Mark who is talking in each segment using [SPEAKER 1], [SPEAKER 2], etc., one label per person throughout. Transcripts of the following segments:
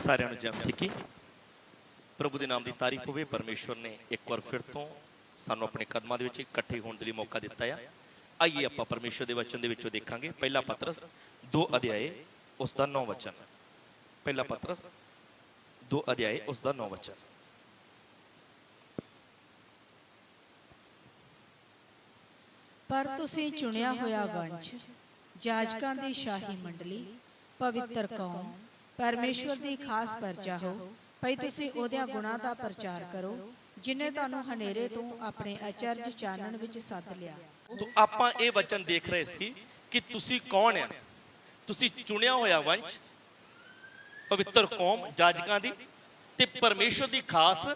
[SPEAKER 1] ਸਾਰਿਆਂ ਨੂੰ ਜਪ ਸਿੱਖੀ ਪ੍ਰਭੂ ਦੇ ਨਾਮ ਦੀ ਤਾਰੀਫ ਹੋਵੇ, ਪਰਮੇਸ਼ਵਰ ਨੇ ਇੱਕ ਵਾਰ ਫਿਰ ਤੋਂ ਸਾਨੂੰ ਆਪਣੇ ਕਦਮਾਂ ਦੇ ਵਿੱਚ ਇਕੱਠੇ ਹੋਣ ਦੇ ਲਈ ਮੌਕਾ ਦਿੱਤਾ ਆ। ਆਈਏ ਆਪਾਂ ਪਰਮੇਸ਼ਵਰ ਦੇ ਵਚਨ ਦੇ ਵਿੱਚੋਂ ਦੇਖਾਂਗੇ। ਪਹਿਲਾ ਪਤਰਸ 2 ਅਧਿਆਏ, ਉਸ ਦਾ 9 ਵਚਨ। ਪਹਿਲਾ ਪਤਰਸ 2 ਅਧਿਆਏ, ਉਸ ਦਾ 9 ਵਚਨ।
[SPEAKER 2] ਪਰ ਤੁਸੀਂ ਚੁਣਿਆ ਹੋਇਆ ਵੰਸ਼, ਜਾਜਕਾਂ ਦੀ ਸ਼ਾਹੀ ਮੰਡਲੀ, ਪਵਿੱਤਰ ਕੌਮ ਪਰਮੇਸ਼ਵਰ ਦੀ ਖਾਸ ਪਰਜਾ ਹੋ। ਭਈ ਤੁਸੀਂ ਉਹਦਿਆਂ ਗੁਣਾਂ ਦਾ ਪ੍ਰਚਾਰ ਕਰੋ ਜਿਨੇ ਤੁਹਾਨੂੰ ਹਨੇਰੇ ਤੋਂ ਆਪਣੇ ਅਚਰਜ ਚਾਨਣ ਵਿੱਚ ਸੱਦ ਲਿਆ।
[SPEAKER 1] ਤੋ ਆਪਾਂ ਇਹ ਵਚਨ ਦੇਖ ਰਹੇ ਸੀ ਕਿ ਤੁਸੀਂ ਕੌਣ ਆ? ਤੁਸੀਂ ਚੁਣਿਆ ਹੋਇਆ ਵੰਸ਼ ਪਵਿੱਤਰ ਕੌਮ ਜਾਜਕਾਂ ਦੀ ਤੇ ਪਰਮੇਸ਼ਵਰ ਦੀ ਖਾਸ।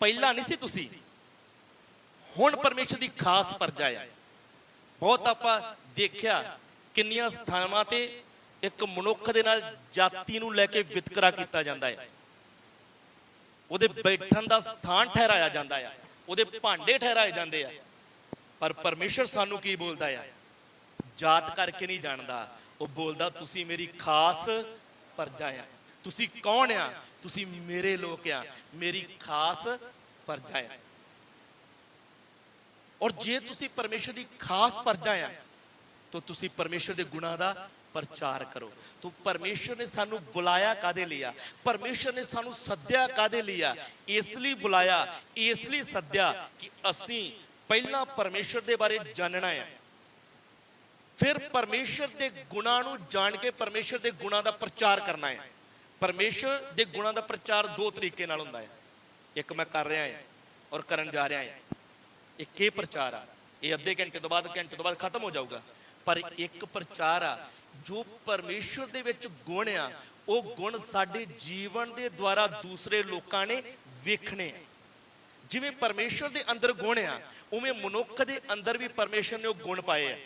[SPEAKER 1] ਪਹਿਲਾਂ ਨਹੀਂ ਸੀ ਤੁਸੀਂ। ਹੁਣ ਪਰਮੇਸ਼ਵਰ ਦੀ ਖਾਸ ਪਰਜਾ ਆ। ਬਹੁਤ ਆਪਾਂ ਦੇਖਿਆ ਕਿੰਨੀਆਂ ਸਥਾਨਾਂ ਤੇ ਇੱਕ ਮਨੁੱਖ ਦੇ ਨਾਲ ਜਾਤੀ ਨੂੰ ਲੈ ਕੇ ਵਿਤਕਰਾ ਕੀਤਾ ਜਾਂਦਾ ਹੈ। ਉਹਦੇ ਬੈਠਣ ਦਾ ਸਥਾਨ ਠਹਿਰਾਇਆ ਜਾਂਦਾ ਆ ਉਹਦੇ ਭਾਂਡੇ ਠਹਿਰਾਏ ਜਾਂਦੇ ਆ। ਪਰ ਪਰਮੇਸ਼ਰ ਸਾਨੂੰ ਕੀ ਬੋਲਦਾ ਆ? ਜਾਤ ਕਰਕੇ ਨਹੀਂ ਜਾਣਦਾ। ਉਹ ਬੋਲਦਾ, ਤੁਸੀਂ ਮੇਰੀ ਖਾਸ ਪਰਜਾ ਆ। ਤੁਸੀਂ ਕੌਣ ਆ? ਤੁਸੀਂ ਮੇਰੇ ਲੋਕ ਆ। ਮੇਰੀ ਖਾਸ ਪਰਜਾ ਆ। ਔਰ ਜੇ ਤੁਸੀਂ ਪਰਮੇਸ਼ਰ ਦੀ ਖਾਸ ਪਰਜਾ ਆ, ਤਾਂ ਤੁਸੀਂ ਪਰਮੇਸ਼ਰ ਦੇ ਗੁਣਾਂ ਦਾ ਪ੍ਰਚਾਰ ਕਰੋ। ਤੂੰ ਪਰਮੇਸ਼ਰ ਨੇ ਸਾਨੂੰ ਬੁਲਾਇਆ ਕਾਦੇ ਲਿਆ ਆ? ਪਰਮੇਸ਼ਰ ਨੇ ਸਾਨੂੰ ਸੱਦਿਆ ਕਾਦੇ ਲਈ ਆ? ਇਸ ਲਈ ਬੁਲਾਇਆ, ਇਸ ਲਈ ਸੱਦਿਆ ਕਿ ਅਸੀਂ ਪਹਿਲਾਂ ਪਰਮੇਸ਼ਰ ਦੇ ਬਾਰੇ ਜਾਣਨਾ ਹੈ ਫਿਰ ਪਰਮੇਸ਼ਰ ਦੇ ਗੁਣਾਂ ਨੂੰ ਜਾਣ ਕੇ ਪਰਮੇਸ਼ਰ ਦੇ ਗੁਣਾਂ ਦਾ ਪ੍ਰਚਾਰ ਕਰਨਾ ਹੈ ਪਰਮੇਸ਼ਰ ਦੇ ਗੁਣਾਂ ਦਾ ਪ੍ਰਚਾਰ ਦੋ ਤਰੀਕੇ ਨਾਲ ਹੁੰਦਾ ਹੈ ਇੱਕ ਮੈਂ ਕਰ ਰਿਹਾ ਹਾਂ ਔਰ ਕਰਨ ਜਾ ਰਿਹਾ ਹਾਂ ਇਹ ਇਹ ਪ੍ਰਚਾਰ ਆ। ਇਹ ਅੱਧੇ ਘੰਟੇ ਤੋਂ ਬਾਅਦ, ਘੰਟੇ ਤੋਂ ਬਾਅਦ ਖਤਮ ਹੋ ਜਾਊਗਾ। ਪਰ ਇੱਕ ਪ੍ਰਚਾਰ ਆ, ਜੋ ਪਰਮੇਸ਼ਰ ਦੇ ਵਿੱਚ ਗੁਣ ਆ, ਉਹ ਗੁਣ ਸਾਡੇ ਜੀਵਨ ਦੇ ਦੁਆਰਾ ਦੂਸਰੇ ਲੋਕਾਂ ਨੇ ਵੇਖਣੇ ਆ। ਜਿਵੇਂ ਪਰਮੇਸ਼ਰ ਦੇ ਅੰਦਰ ਗੁਣ ਆ, ਉਵੇਂ ਮਨੁੱਖ ਦੇ ਅੰਦਰ ਵੀ ਪਰਮੇਸ਼ਰ ਨੇ ਉਹ ਗੁਣ ਪਾਏ ਆ।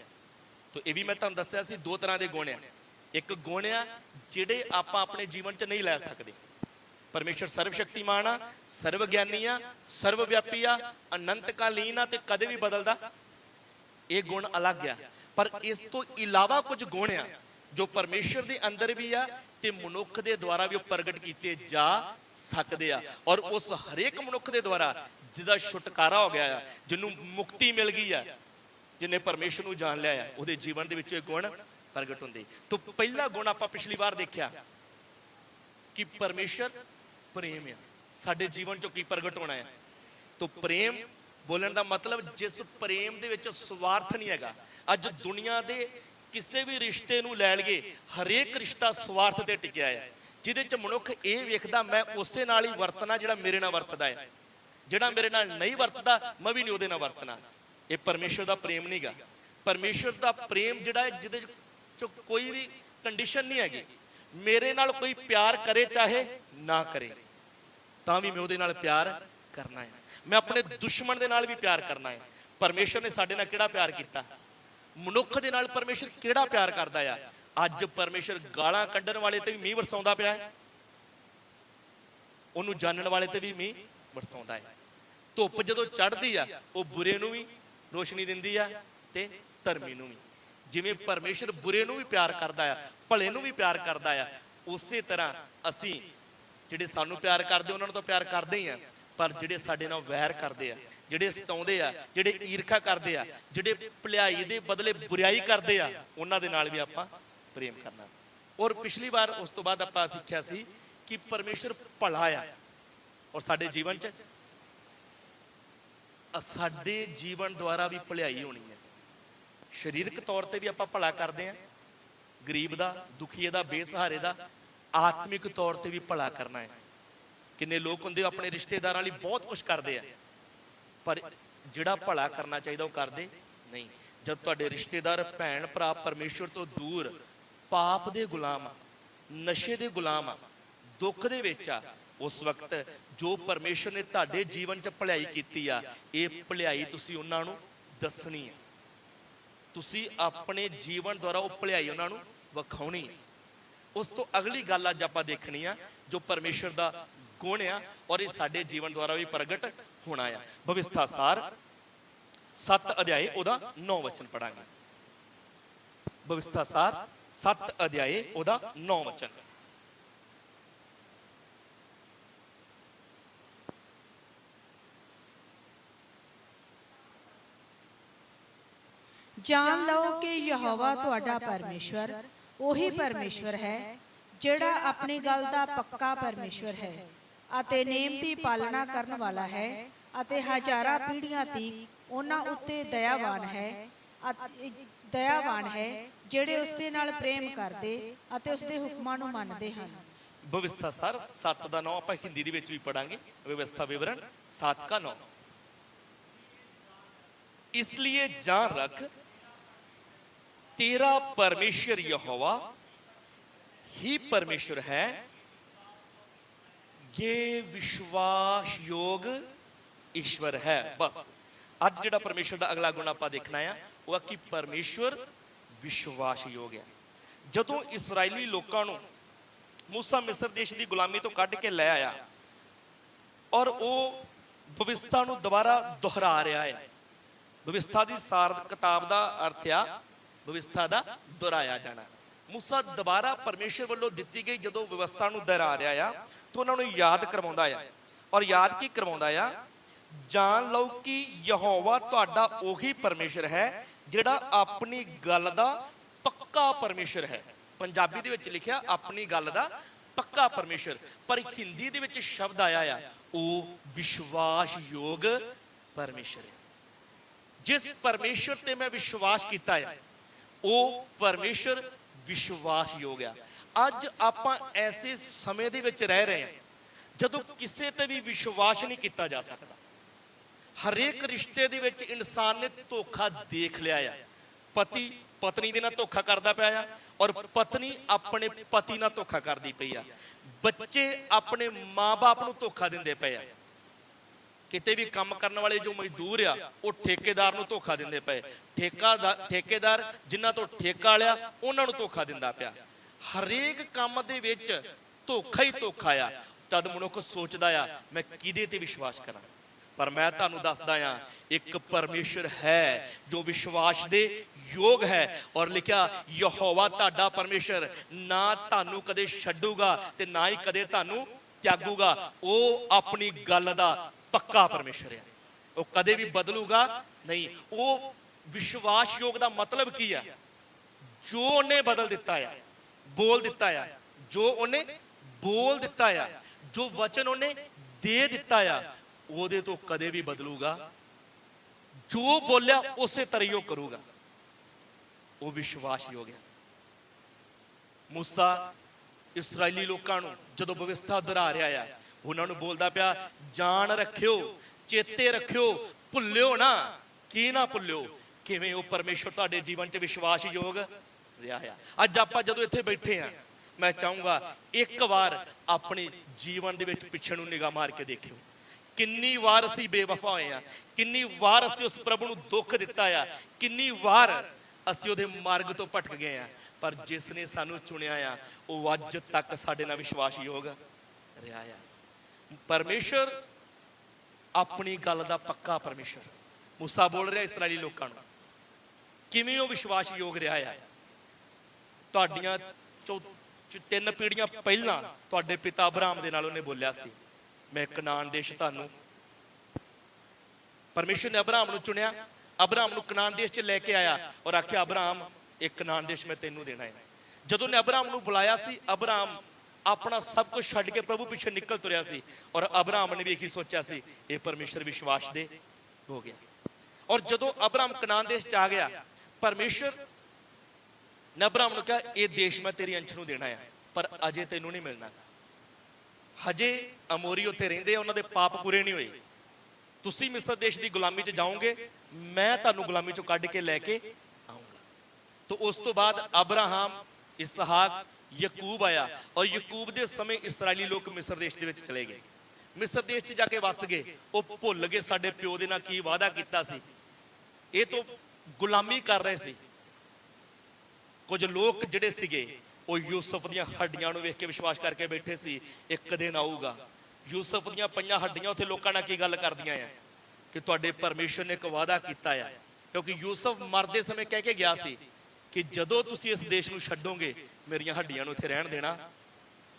[SPEAKER 1] ਤੋ ਇਹ ਵੀ ਮੈਂ ਤੁਹਾਨੂੰ ਦੱਸਿਆ ਸੀ, ਦੋ ਤਰ੍ਹਾਂ ਦੇ ਗੁਣ ਆ। ਇੱਕ ਗੁਣ ਆ, ਜਿਹੜੇ ਆਪਾਂ ਆਪਣੇ ਜੀਵਨ 'ਚ ਨਹੀਂ ਲੈ ਸਕਦੇ। ਪਰਮੇਸ਼ਰ ਸਰਵ ਸ਼ਕਤੀਮਾਨ ਆ ਸਰਵ ਗਿਆਨੀ ਆ ਸਰਵ ਵਿਆਪੀ ਆ ਅਨੰਤ ਕਾਲੀਨ ਆ ਤੇ ਕਦੇ ਵੀ ਬਦਲਦਾ। ਇਹ ਗੁਣ ਅਲੱਗ ਆ। ਪਰ ਇਸ ਤੋਂ ਇਲਾਵਾ ਕੁਝ ਗੁਣ ਆ, ਜੋ ਪਰਮੇਸ਼ਰ ਦੇ ਅੰਦਰ ਵੀ ਆ ਤੇ ਮਨੁੱਖ ਦੇ ਦੁਆਰਾ ਵੀ ਉਹ ਪ੍ਰਗਟ ਕੀਤੇ ਜਾ ਸਕਦੇ ਆ। ਔਰ ਉਸ ਹਰੇਕ ਮਨੁੱਖ ਦੇ ਦੁਆਰਾ ਜਿਹਦਾ ਛੁਟਕਾਰਾ ਹੋ ਗਿਆ ਆ, ਜਿਹਨੂੰ ਮੁਕਤੀ ਮਿਲ ਗਈ ਆ, ਜਿਹਨੇ ਪਰਮੇਸ਼ਰ ਨੂੰ ਜਾਣ ਲਿਆ ਆ, ਉਹਦੇ ਜੀਵਨ ਦੇ ਵਿੱਚ ਇਹ ਗੁਣ ਪ੍ਰਗਟ ਹੁੰਦੇ। ਤੋਂ ਪਹਿਲਾ ਗੁਣ ਆਪਾਂ ਪਿਛਲੀ ਵਾਰ ਦੇਖਿਆ ਕਿ ਪਰਮੇਸ਼ਰ ਪ੍ਰੇਮ ਆ। ਸਾਡੇ ਜੀਵਨ ਚੋਂ ਕੀ ਪ੍ਰਗਟ ਹੋਣਾ ਹੈ ਤੋ ਪ੍ਰੇਮ ਬੋਲਣ ਦਾ ਮਤਲਬ ਜਿਸ ਪ੍ਰੇਮ ਦੇ ਵਿੱਚ ਸਵਾਰਥ ਨਹੀਂ ਹੈਗਾ ਅੱਜ ਦੁਨੀਆ ਦੇ ਕਿਸੇ ਵੀ ਰਿਸ਼ਤੇ ਨੂੰ ਲੈ ਲਈਏ ਹਰੇਕ ਰਿਸ਼ਤਾ ਸਵਾਰਥ ਤੇ ਟਿਕਿਆ ਹੈ। ਜਿਹਦੇ ਚ ਮਨੁੱਖ ਇਹ ਵੇਖਦਾ, ਮੈਂ ਉਸੇ ਨਾਲ ਹੀ ਵਰਤਣਾ ਜਿਹੜਾ ਮੇਰੇ ਨਾਲ ਵਰਤਦਾ ਹੈ। ਜਿਹੜਾ ਮੇਰੇ ਨਾਲ ਨਹੀਂ ਵਰਤਦਾ, ਮੈਂ ਵੀ ਨਹੀਂ ਉਹਦੇ ਨਾਲ ਵਰਤਣਾ। ਇਹ ਪਰਮੇਸ਼ਰ ਦਾ ਪ੍ਰੇਮ ਨਹੀਂਗਾ ਪਰਮੇਸ਼ਰ ਦਾ ਪ੍ਰੇਮ ਜਿਹੜਾ ਹੈ, ਜਿਹਦੇ ਚ ਕੋਈ ਵੀ ਕੰਡੀਸ਼ਨ ਨਹੀਂ ਹੈਗੀ। ਮੇਰੇ ਨਾਲ ਕੋਈ ਪਿਆਰ ਕਰੇ, ਚਾਹੇ ਨਾ ਕਰੇ, ਤਾਂ ਵੀ ਮੈਂ ਉਹਦੇ ਨਾਲ ਪਿਆਰ ਕਰਨਾ ਹੈ। ਮੈਂ ਆਪਣੇ ਦੁਸ਼ਮਣ ਦੇ ਨਾਲ ਵੀ ਪਿਆਰ ਕਰਨਾ ਹੈ। ਪਰਮੇਸ਼ਰ ਨੇ ਸਾਡੇ ਨਾਲ ਕਿਹੜਾ ਪਿਆਰ ਕੀਤਾ? ਮਨੁੱਖ ਦੇ ਨਾਲ ਪਰਮੇਸ਼ਰ ਕਿਹੜਾ ਪਿਆਰ ਕਰਦਾ ਆ? ਅੱਜ ਪਰਮੇਸ਼ਰ ਗਾਲਾਂ ਕੱਢਣ ਵਾਲੇ ਤੇ ਵੀ ਮੀਂਹ ਵਰਸਾਉਂਦਾ ਪਿਆ ਹੈ। ਉਹਨੂੰ ਜਾਣਨ ਵਾਲੇ ਤੇ ਵੀ ਮੀਂਹ ਵਰਸਾਉਂਦਾ ਹੈ। ਧੁੱਪ ਜਦੋਂ ਚੜ੍ਹਦੀ ਆ, ਉਹ ਬੁਰੇ ਨੂੰ ਵੀ ਰੋਸ਼ਨੀ ਦਿੰਦੀ ਆ ਤੇ ਧਰਮੀ ਨੂੰ ਵੀ। ਜਿਵੇਂ ਪਰਮੇਸ਼ਰ ਬੁਰੇ ਨੂੰ ਵੀ ਪਿਆਰ ਕਰਦਾ ਆ, ਭਲੇ ਨੂੰ ਵੀ ਪਿਆਰ ਕਰਦਾ ਆ, ਉਸੇ ਤਰ੍ਹਾਂ ਅਸੀਂ ਜਿਹੜੇ ਸਾਨੂੰ ਪਿਆਰ ਕਰਦੇ, ਉਹਨਾਂ ਨੂੰ ਤਾਂ ਪਿਆਰ ਕਰਦੇ ਹੀ ਆ। ਪਰ ਜਿਹੜੇ ਸਾਡੇ ਨਾਲ ਵੈਰ ਕਰਦੇ ਆ, ਜਿਹੜੇ ਸਤਾਉਂਦੇ ਆ, ਜਿਹੜੇ ਈਰਖਾ ਕਰਦੇ ਆ, ਜਿਹੜੇ ਭਲਾਈ ਦੇ ਬਦਲੇ ਬੁਰਾਈ ਕਰਦੇ ਆ, ਉਹਨਾਂ ਦੇ ਨਾਲ ਵੀ ਆਪਾਂ ਪ੍ਰੇਮ ਕਰਨਾ। ਔਰ ਪਿਛਲੀ ਵਾਰ ਉਸ ਤੋਂ ਬਾਅਦ ਆਪਾਂ ਸਿੱਖਿਆ ਸੀ ਕਿ ਪਰਮੇਸ਼ਰ ਭਲਾ ਆ। ਔਰ ਸਾਡੇ ਜੀਵਨ 'ਚ ਸਾਡੇ ਜੀਵਨ ਦੁਆਰਾ ਵੀ ਭਲਾਈ ਹੋਣੀ ਹੈ। ਸਰੀਰਕ ਤੌਰ ਤੇ ਵੀ ਆਪਾਂ ਭਲਾ ਕਰਦੇ ਆ, ਗਰੀਬ ਦਾ ਦੁਖੀਏ ਦਾ, ਬੇਸਹਾਰੇ ਦਾ, ਆਤਮਿਕ ਤੌਰ ਤੇ ਵੀ ਭਲਾ ਕਰਨਾ ਹੈ। ਕਿੰਨੇ ਲੋਕ ਹੁੰਦੇ ਆਪਣੇ ਰਿਸ਼ਤੇਦਾਰਾਂ ਲਈ ਬਹੁਤ ਕੁਝ ਕਰਦੇ ਆ। ਪਰ ਜਿਹੜਾ ਭਲਾ ਕਰਨਾ ਚਾਹੀਦਾ, ਉਹ ਕਰਦੇ ਨਹੀਂ। ਜਦ ਤੁਹਾਡੇ ਰਿਸ਼ਤੇਦਾਰ, ਭੈਣ, ਭਰਾ ਪਰਮੇਸ਼ਵਰ ਤੋਂ ਦੂਰ, ਪਾਪ ਦੇ ਗੁਲਾਮ ਆ, ਨਸ਼ੇ ਦੇ ਗੁਲਾਮ ਆ, ਦੁੱਖ ਦੇ ਵਿੱਚ ਆ, ਉਸ ਵਕਤ ਜੋ ਪਰਮੇਸ਼ਵਰ ਨੇ ਤੁਹਾਡੇ ਜੀਵਨ 'ਚ ਭਲਾਈ ਕੀਤੀ ਆ, ਇਹ ਭਲਾਈ ਤੁਸੀਂ ਉਹਨਾਂ ਨੂੰ ਦੱਸਣੀ ਹੈ ਤੁਸੀਂ ਆਪਣੇ ਜੀਵਨ ਦੁਆਰਾ ਉਹ ਭਲਾਈ ਉਹਨਾਂ ਨੂੰ ਵਿਖਾਉਣੀ ਹੈ ਉਸ ਤੋਂ ਅਗਲੀ ਗੱਲ ਅੱਜ ਆਪਾਂ ਦੇਖਣੀ ਆ, ਜੋ ਪਰਮੇਸ਼ਰ ਦਾ कौन है? और यह साढ़े जीवन द्वारा भी प्रगट होना है। भविष्था सार सत अध्याय नौ वचन पढ़ा भविष्था सार सत अध्याय नौ वचन।
[SPEAKER 2] जान लो कि यहोवा थोड़ा परमेश्वर उही परमेश्वर है जड़ा अपनी गल का पक्का परमेश्वर है। ਅਤੇ ਨੇਮ ਦੀ ਪਾਲਣਾ ਕਰਨ ਵਾਲਾ ਹੈ ਅਤੇ ਹਜ਼ਾਰਾਂ ਪੀੜ੍ਹੀਆਂ ਤੀਕ ਉਹਨਾਂ ਉੱਤੇ ਦਇਆਵਾਨ ਹੈ ਦਇਆਵਾਨ ਹੈ ਜਿਹੜੇ ਉਸ ਦੇ ਨਾਲ ਪ੍ਰੇਮ ਕਰਦੇ ਅਤੇ ਉਸ ਦੇ ਹੁਕਮਾਂ ਨੂੰ ਮੰਨਦੇ ਹਨ।
[SPEAKER 1] ਵਿਵਸਥਾ ਸਰ 7 ਦਾ 9 ਆਪਾਂ ਹਿੰਦੀ ਦੇ ਵਿੱਚ ਵੀ ਪੜਾਂਗੇ ਵਿਵਸਥਾ ਵਿਵਰਣ 7 ਦਾ 9 ਇਸ ਲਈ ਜਾਨ ਰੱਖ, ਤੇਰਾ ਪਰਮੇਸ਼ਰ ਯਹੋਵਾ ਹੀ ਪਰਮੇਸ਼ਰ ਹੈ ਇਹ ਵਿਸ਼ਵਾਸ ਯੋਗ ਈਸ਼ਵਰ ਹੈ, ਬਸ। ਅੱਜ ਜਿਹੜਾ ਪਰਮੇਸ਼ਵਰ ਦਾ ਅਗਲਾ ਗੁਣ ਆਪਾਂ ਦੇਖਣਾ ਆ ਉਹ ਆ ਕਿ ਪਰਮੇਸ਼ਵਰ ਵਿਸ਼ਵਾਸ ਯੋਗ ਹੈ। ਜਦੋਂ ਇਸرائیਲੀ ਲੋਕਾਂ ਨੂੰ موسی ਮਿਸਰ ਦੇਸ਼ ਦੀ ਗੁਲਾਮੀ ਤੋਂ ਕੱਢ ਕੇ ਲੈ ਆਇਆ ਔਰ ਉਹ ਭਵਿਸ਼ਤਾ ਨੂੰ ਦੁਬਾਰਾ ਦੁਹਰਾ ਰਿਹਾ ਹੈ ਭਵਿਸ਼ਤਾ ਦੀ ਸਾਰ ਕਿਤਾਬ ਦਾ ਅਰਥ ਆ ਭਵਿਸ਼ਤਾ ਦਾ ਦੁਹਰਾਇਆ ਜਾਣਾ। موسی ਦੁਬਾਰਾ ਪਰਮੇਸ਼ਰ ਵੱਲੋਂ ਦਿੱਤੀ ਗਈ ਜਦੋਂ ਵਿਵਸਥਾ ਨੂੰ ਦੁਹਰਾ ਰਿਹਾ ਆ ਤਾਂ ਉਹਨਾਂ ਨੂੰ ਯਾਦ ਕਰਵਾਉਂਦਾ ਆ। ਔਰ ਯਾਦ ਕੀ ਕਰਵਾਉਂਦਾ ਆ? ਜਾਣ ਲਓ ਕਿ ਯਹੋਵਾ ਤੁਹਾਡਾ ਉਹੀ ਪਰਮੇਸ਼ਰ ਹੈ, ਜਿਹੜਾ ਆਪਣੀ ਗੱਲ ਦਾ ਪੱਕਾ ਪਰਮੇਸ਼ਰ ਹੈ। ਪੰਜਾਬੀ ਦੇ ਵਿੱਚ ਲਿਖਿਆ, ਆਪਣੀ ਗੱਲ ਦਾ ਪੱਕਾ ਪਰਮੇਸ਼ਰ। ਪਰ ਹਿੰਦੀ ਦੇ ਵਿੱਚ ਸ਼ਬਦ ਆਇਆ ਆ, ਉਹ ਵਿਸ਼ਵਾਸਯੋਗ ਪਰਮੇਸ਼ਰ ਹੈ। ਜਿਸ ਪਰਮੇਸ਼ਰ ਤੇ ਮੈਂ ਵਿਸ਼ਵਾਸ ਕੀਤਾ ਹੈ ਉਹ ਪਰਮੇਸ਼ਰ ਵਿਸ਼ਵਾਸਯੋਗ ਆ। ਅੱਜ ਆਪਾਂ ਐਸੇ ਸਮੇਂ ਦੇ ਵਿੱਚ ਰਹਿ ਰਹੇ ਹਾਂ ਜਦੋਂ ਕਿਸੇ ਤੇ ਵੀ ਵਿਸ਼ਵਾਸ ਨਹੀਂ ਕੀਤਾ ਜਾ ਸਕਦਾ। ਹਰੇਕ ਰਿਸ਼ਤੇ ਦੇ ਵਿੱਚ ਇਨਸਾਨ ਨੇ ਧੋਖਾ ਦੇਖ ਲਿਆ ਆ। ਪਤੀ ਪਤਨੀ ਦੇ ਨਾਲ ਧੋਖਾ ਕਰਦਾ ਪਿਆ ਆ ਔਰ ਪਤਨੀ ਆਪਣੇ ਪਤੀ ਨਾਲ ਧੋਖਾ ਕਰਦੀ ਪਈ ਆ। ਬੱਚੇ ਆਪਣੇ ਮਾਪੇ ਨੂੰ ਧੋਖਾ ਦਿੰਦੇ ਪਏ ਆ। ਕਿਤੇ ਵੀ ਕੰਮ ਕਰਨ ਵਾਲੇ ਜੋ ਮਜ਼ਦੂਰ ਆ, ਉਹ ਠੇਕੇਦਾਰ ਨੂੰ ਧੋਖਾ ਦਿੰਦੇ ਪਏ। ਠੇਕਾਦਾਰ ਠੇਕੇਦਾਰ ਜਿਨ੍ਹਾਂ ਤੋਂ ਠੇਕਾ ਲਿਆ, ਉਹਨਾਂ ਨੂੰ ਧੋਖਾ ਦਿੰਦਾ ਪਿਆ। ਹਰੇਕ ਕੰਮ ਦੇ ਵਿੱਚ ਧੋਖਾ ਹੀ ਧੋਖਾ ਆ। ਤਦ ਮਨੁੱਖ ਸੋਚਦਾ ਆ, ਮੈਂ ਕਿਹਦੇ ਤੇ ਵਿਸ਼ਵਾਸ ਕਰਾਂ? ਪਰ ਮੈਂ ਤੁਹਾਨੂੰ ਦੱਸਦਾ ਆ, ਇੱਕ ਪਰਮੇਸ਼ਰ ਹੈ ਜੋ ਵਿਸ਼ਵਾਸ ਦੇ ਯੋਗ ਹੈ ਔਰ ਲਿਖਿਆ, ਯਹੋਵਾ ਤੁਹਾਡਾ ਪਰਮੇਸ਼ਰ, ਨਾ ਤੁਹਾਨੂੰ ਕਦੇ ਛੱਡੂਗਾ ਤੇ ਨਾ ਹੀ ਕਦੇ ਤੁਹਾਨੂੰ ਤਿਆਗੂਗਾ। ਉਹ ਆਪਣੀ ਗੱਲ ਦਾ ਪੱਕਾ ਪਰਮੇਸ਼ਰ ਹੈ ਉਹ ਕਦੇ ਵੀ ਬਦਲੂਗਾ ਨਹੀਂ। ਉਹ ਵਿਸ਼ਵਾਸ ਯੋਗ ਦਾ ਮਤਲਬ ਕੀ ਆ? ਜੋ ਉਹਨੇ ਬਦਲ ਦਿੱਤਾ ਆ ਬੋਲ ਦਿੱਤਾ ਆ। ਜੋ ਉਹਨੇ ਬੋਲ ਦਿੱਤਾ ਆ, ਜੋ ਵਚਨ ਉਹਨੇ ਦੇ ਦਿੱਤਾ ਆ, ਉਹਦੇ ਤੋਂ ਕਦੇ ਵੀ ਬਦਲੂਗਾ। ਜੋ ਬੋਲਿਆ ਉਸੇ ਤਰ੍ਹਾਂ ਹੀ ਉਹ ਕਰੂਗਾ। ਉਹ ਵਿਸ਼ਵਾਸ ਵਿਸ਼ਵਾਸਯੋਗ ਹੈ موسی ਇਸرائیਲੀ ਲੋਕਾਂ ਨੂੰ ਜਦੋਂ ਬਵਿਸਥਾ ਦਰਾ ਰਿਹਾ ਆ, ਉਹਨਾਂ ਨੂੰ ਬੋਲਦਾ ਪਿਆ ਜਾਣ ਰੱਖਿਓ, ਚੇਤੇ ਰੱਖਿਓ, ਭੁੱਲਿਓ ਨਾ। ਕੀ ਨਾ ਭੁੱਲਿਓ? ਕਿਵੇਂ ਉਹ ਪਰਮੇਸ਼ਰ ਤੁਹਾਡੇ ਜੀਵਨ 'ਚ ਵਿਸ਼ਵਾਸਯੋਗ? ਰਿਹਾ ਆ ਅੱਜ ਆਪਾਂ ਜਦੋਂ ਇੱਥੇ ਬੈਠੇ ਆ ਮੈਂ ਚਾਹੂੰਗਾ ਇੱਕ ਵਾਰ ਆਪਣੇ ਜੀਵਨ ਦੇ ਵਿੱਚ ਪਿੱਛੇ ਨੂੰ ਨਿਗਾਹ ਮਾਰ ਕੇ ਦੇਖਿਓ। ਕਿੰਨੀ ਵਾਰ ਅਸੀਂ ਬੇਵਫਾ ਹੋਏ ਆ ਕਿੰਨੀ ਵਾਰ ਅਸੀਂ ਉਸ ਪ੍ਰਭੂ ਨੂੰ ਦੁੱਖ ਦਿੱਤਾ ਆ, ਕਿੰਨੀ ਵਾਰ ਅਸੀਂ ਉਹਦੇ ਮਾਰਗ ਤੋਂ ਭਟਕ ਗਏ ਆ ਪਰ ਜਿਸ ਨੇ ਸਾਨੂੰ ਚੁਣਿਆ ਆ, ਉਹ ਅੱਜ ਤੱਕ ਸਾਡੇ ਨਾਲ ਵਿਸ਼ਵਾਸ ਵਿਸ਼ਵਾਸਯੋਗ ਰਿਹਾ ਆ। ਪਰਮੇਸ਼ਰ, ਆਪਣੀ ਗੱਲ ਦਾ ਪੱਕਾ ਪਰਮੇਸ਼ਰ। ਮੂਸਾ ਬੋਲ ਰਿਹਾ ਇਸرائیਲੀ ਲੋਕਾਂ ਨੂੰ, ਕਿਵੇਂ ਉਹ ਵਿਸ਼ਵਾਸਯੋਗ ਰਿਹਾ ਆ? ਤੁਹਾਡੀਆਂ ਚੌ- ਤਿੰਨ ਪੀੜ੍ਹੀਆਂ ਪਹਿਲਾਂ ਤੁਹਾਡੇ ਪਿਤਾ ਅਬਰਾਮ ਦੇ ਨਾਲ ਉਹਨੇ ਬੋਲਿਆ ਸੀ, ਮੈਂ ਕਨਾਨ ਦੇਸ਼ ਤੁਹਾਨੂੰ। ਪਰਮੇਸ਼ਰ ਨੇ ਅਬਰਾਮ ਨੂੰ ਚੁਣਿਆ। ਅਬਰਾਮ ਨੂੰ ਕਨਾਨ ਦੇਸ਼ 'ਚ ਲੈ ਕੇ ਆਇਆ ਔਰ ਆਖਿਆ, ਅਬਰਾਮ ਇਹ ਕਨਾਨ ਦੇਸ਼ ਮੈਂ ਤੈਨੂੰ ਦੇਣਾ ਹੈ। ਜਦੋਂ ਨੇ ਅਬਰਾਮ ਨੂੰ ਬੁਲਾਇਆ ਸੀ, ਅਬਰਾਮ ਆਪਣਾ ਸਭ ਕੁਝ ਛੱਡ ਕੇ ਪ੍ਰਭੂ ਪਿੱਛੇ ਨਿਕਲ ਤੁਰਿਆ ਸੀ ਔਰ ਅਬਰਾਮ ਨੇ ਵੀ ਇਹੀ ਸੋਚਿਆ ਸੀ, ਇਹ ਪਰਮੇਸ਼ਰ ਵਿਸ਼ਵਾਸ ਦੇ ਹੋ ਗਿਆ। ਔਰ ਜਦੋਂ ਅਬਰਾਮ ਕਨਾਨ ਦੇਸ਼ 'ਚ ਆ ਗਿਆ, ਪਰਮੇਸ਼ਰ ਨੇ ਅਬਰਾਮ ਨੂੰ ਕਿਹਾ, ਇਹ ਦੇਸ਼ ਮੈਂ ਤੇਰੀ ਅੰਸ਼ ਨੂੰ ਦੇਣਾ ਆ, ਪਰ ਅਜੇ ਤੈਨੂੰ ਨਹੀਂ ਮਿਲਣਾ। ਹਜੇ ਅਮੋਰੀ ਉੱਥੇ ਰਹਿੰਦੇ ਆ, ਉਹਨਾਂ ਦੇ ਪਾਪ ਪੂਰੇ ਨਹੀਂ ਹੋਏ। ਤੁਸੀਂ ਮਿਸਰ ਦੇਸ਼ ਦੀ ਗੁਲਾਮੀ 'ਚ ਜਾਓਗੇ, ਮੈਂ ਤੁਹਾਨੂੰ ਗੁਲਾਮੀ 'ਚੋਂ ਕੱਢ ਕੇ ਲੈ ਕੇ ਆਉਂਗਾ ਤਾਂ ਉਸ ਤੋਂ ਬਾਅਦ ਅਬਰਾਹਮ, ਇਸਹਾਕ, ਯਾਕੂਬ ਆਇਆ ਔਰ ਯਾਕੂਬ ਦੇ ਸਮੇਂ ਇਸرائیਲੀ ਲੋਕ ਮਿਸਰ ਦੇਸ਼ ਦੇ ਵਿੱਚ ਚਲੇ ਗਏ। ਮਿਸਰ ਦੇਸ਼ 'ਚ ਜਾ ਕੇ ਵਸ ਗਏ, ਉਹ ਭੁੱਲ ਗਏ ਸਾਡੇ ਪਿਓ ਦੇ ਨਾਲ ਕੀ ਵਾਅਦਾ ਕੀਤਾ ਸੀ। ਇਹ ਤੋਂ ਗੁਲਾਮੀ ਕਰ ਰਹੇ ਸੀ। ਕੁਝ ਲੋਕ ਜਿਹੜੇ ਸੀਗੇ, ਉਹ ਯੂਸਫ ਦੀਆਂ ਹੱਡੀਆਂ ਨੂੰ ਵੇਖ ਕੇ ਵਿਸ਼ਵਾਸ ਕਰਕੇ ਬੈਠੇ ਸੀ, ਇੱਕ ਦਿਨ ਆਊਗਾ। ਯੂਸਫ ਦੀਆਂ ਪਈਆਂ ਹੱਡੀਆਂ ਉੱਥੇ ਲੋਕਾਂ ਨਾਲ ਕੀ ਗੱਲ ਕਰਦੀਆਂ ਆ? ਕਿ ਤੁਹਾਡੇ ਪਰਮੇਸ਼ਰ ਨੇ ਇੱਕ ਵਾਅਦਾ ਕੀਤਾ ਆ। ਕਿਉਂਕਿ ਯੂਸਫ ਮਰਦੇ ਸਮੇਂ ਕਹਿ ਕੇ ਗਿਆ ਸੀ ਕਿ ਜਦੋਂ ਤੁਸੀਂ ਇਸ ਦੇਸ਼ ਨੂੰ ਛੱਡੋਗੇ, ਮੇਰੀਆਂ ਹੱਡੀਆਂ ਨੂੰ ਇੱਥੇ ਰਹਿਣ ਦੇਣਾ।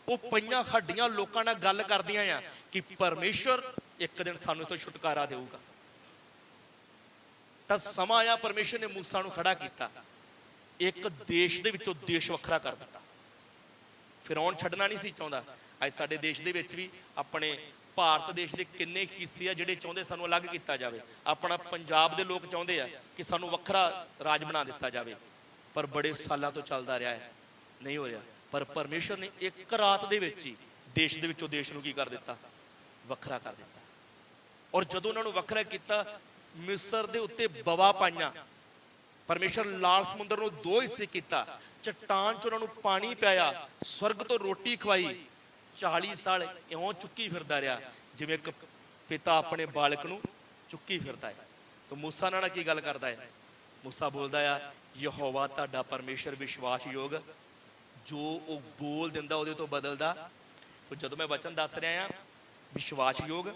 [SPEAKER 1] ਉਹ ਪਈਆਂ ਹੱਡੀਆਂ ਲੋਕਾਂ ਨਾਲ ਗੱਲ ਕਰਦੀਆਂ ਆ ਕਿ ਪਰਮੇਸ਼ਰ ਇੱਕ ਦਿਨ ਸਾਨੂੰ ਤੋਂ ਛੁਟਕਾਰਾ ਦੇਊਗਾ। ਤਾਂ ਸਮਾਂ ਆਇਆ, ਪਰਮੇਸ਼ਰ ਨੇ ਮੂਸਾ ਨੂੰ ਖੜਾ ਕੀਤਾ। ਇੱਕ ਦੇਸ਼ ਦੇ ਵਿੱਚੋਂ ਦੇਸ਼ ਵੱਖਰਾ ਕਰ ਦਿੱਤਾ। ਫਿਰੌਨ ਛੱਡਣਾ ਨਹੀਂ ਸੀ ਚਾਹੁੰਦਾ। ਅੱਜ ਸਾਡੇ ਦੇਸ਼ ਦੇ ਵਿੱਚ ਵੀ ਆਪਣੇ ਭਾਰਤ ਦੇਸ਼ ਦੇ ਕਿੰਨੇ ਕੁ ਹਿੱਸੇ ਆ ਜਿਹੜੇ ਚਾਹੁੰਦੇ ਸਾਨੂੰ ਅਲੱਗ ਕੀਤਾ ਜਾਵੇ। ਆਪਣਾ ਪੰਜਾਬ ਦੇ ਲੋਕ ਚਾਹੁੰਦੇ ਆ ਕਿ ਸਾਨੂੰ ਵੱਖਰਾ ਰਾਜ ਬਣਾ ਦਿੱਤਾ ਜਾਵੇ। ਪਰ ਬੜੇ ਸਾਲਾਂ ਤੋਂ ਚੱਲਦਾ ਰਿਹਾ ਹੈ। ਨਹੀਂ ਹੋ ਰਿਹਾ। ਪਰ ਪਰਮੇਸ਼ਰ ਨੇ ਇੱਕ ਰਾਤ ਦੇ ਵਿੱਚ ਹੀ ਦੇਸ਼ ਦੇ ਵਿੱਚੋਂ ਦੇਸ਼ ਨੂੰ ਕੀ ਕਰ ਦਿੱਤਾ? ਵੱਖਰਾ ਕਰ ਦਿੱਤਾ। ਔਰ ਜਦੋਂ ਉਹਨਾਂ ਨੂੰ ਵੱਖਰਾ ਕੀਤਾ, ਮਿਸਰ ਦੇ ਉੱਤੇ ਬਵਾ ਪਾਈਆਂ। ਪਰਮੇਸ਼ਰ ਲਾਲ ਸਮੁੰਦਰ ਨੂੰ ਦੋ ਹਿੱਸੇ ਕੀਤਾ। ਚਟਾਨ ਚ ਉਹਨਾਂ ਨੂੰ ਪਾਣੀ ਪਿਆਇਆ, ਸਵਰਗ ਤੋਂ ਰੋਟੀ ਖਵਾਈ। 40 ਸਾਲ ਇਉਂ ਚੁੱਕੀ ਫਿਰਦਾ ਰਿਹਾ, ਜਿਵੇਂ ਇੱਕ ਪਿਤਾ ਆਪਣੇ ਬਾਲਕ ਨੂੰ ਚੁੱਕੀ ਫਿਰਦਾ ਹੈ। ਤਾਂ ਮੂਸਾ ਨਾਲ ਕੀ ਗੱਲ ਕਰਦਾ ਹੈ? ਮੂਸਾ ਬੋਲਦਾ ਆ, ਯਹੋਵਾ ਤੁਹਾਡਾ ਪਰਮੇਸ਼ਰ ਵਿਸ਼ਵਾਸਯੋਗ, ਜੋ ਉਹ ਬੋਲ ਦਿੰਦਾ ਉਹਦੇ ਤੋਂ ਬਦਲਦਾ। ਤਾਂ ਜਦੋਂ ਮੈਂ ਵਚਨ ਦੱਸ ਰਿਹਾ ਆ, ਵਿਸ਼ਵਾਸਯੋਗ,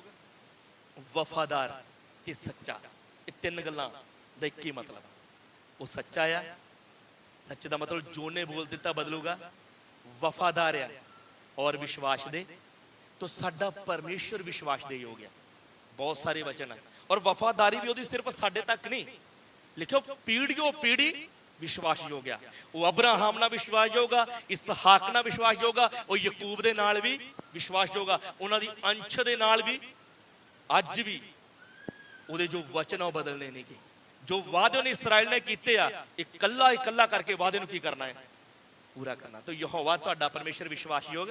[SPEAKER 1] ਵਫਾਦਾਰ ਤੇ ਸੱਚਾ, ਇਹ ਤਿੰਨ ਗੱਲਾਂ ਦਾ ਇੱਕ ਹੀ ਮਤਲਬ। ਉਹ ਸੱਚਾ ਆ। ਸੱਚ ਦਾ ਮਤਲਬ ਜੋ ਨੇ ਬੋਲ ਦਿੱਤਾ ਬਦਲੂਗਾ। ਵਫਾਦਾਰ ਆ ਔਰ ਵਿਸ਼ਵਾਸ ਦੇ। ਤੋ ਸਾਡਾ ਪਰਮੇਸ਼ਰ ਵਿਸ਼ਵਾਸ ਦੇ ਯੋਗ ਆ। ਬਹੁਤ ਸਾਰੇ ਵਚਨ ਆ। ਔਰ ਵਫਾਦਾਰੀ ਵੀ ਉਹਦੀ ਸਿਰਫ ਸਾਡੇ ਤੱਕ ਨਹੀਂ। ਲਿਖਿਓ, ਪੀੜ੍ਹੀਓ ਪੀੜ੍ਹੀ ਵਿਸ਼ਵਾਸਯੋਗ ਆ। ਉਹ ਅਬਰਾਹਾਮ ਨਾਲ ਵਿਸ਼ਵਾਸਯੋਗ ਆ, ਇਸਹਾਕ ਨਾਲ ਵਿਸ਼ਵਾਸਯੋਗ ਆ, ਉਹ ਯਕੂਬ ਦੇ ਨਾਲ ਵੀ ਵਿਸ਼ਵਾਸਯੋਗ ਆ। ਉਹਨਾਂ ਦੀ ਅੰਸ਼ ਦੇ ਨਾਲ ਵੀ ਅੱਜ ਵੀ ਉਹਦੇ ਜੋ ਵਚਨ ਆ ਉਹ ਬਦਲਨੇ ਨਹੀਂ ਕਿ ਜੋ ਵਾਅਦੇ ਨੇ ਇਸਰਾਇਲ ਨੇ ਕੀਤੇ ਆ ਇਕੱਲਾ ਇਕੱਲਾ ਕਰਕੇ ਵਾਅਦੇ ਨੂੰ ਕੀ ਕਰਨਾ ਹੈ? ਪੂਰਾ ਕਰਨਾ। ਤਾਂ ਯਹੋਵਾ ਤੁਹਾਡਾ ਪਰਮੇਸ਼ਰ ਵਿਸ਼ਵਾਸਯੋਗ।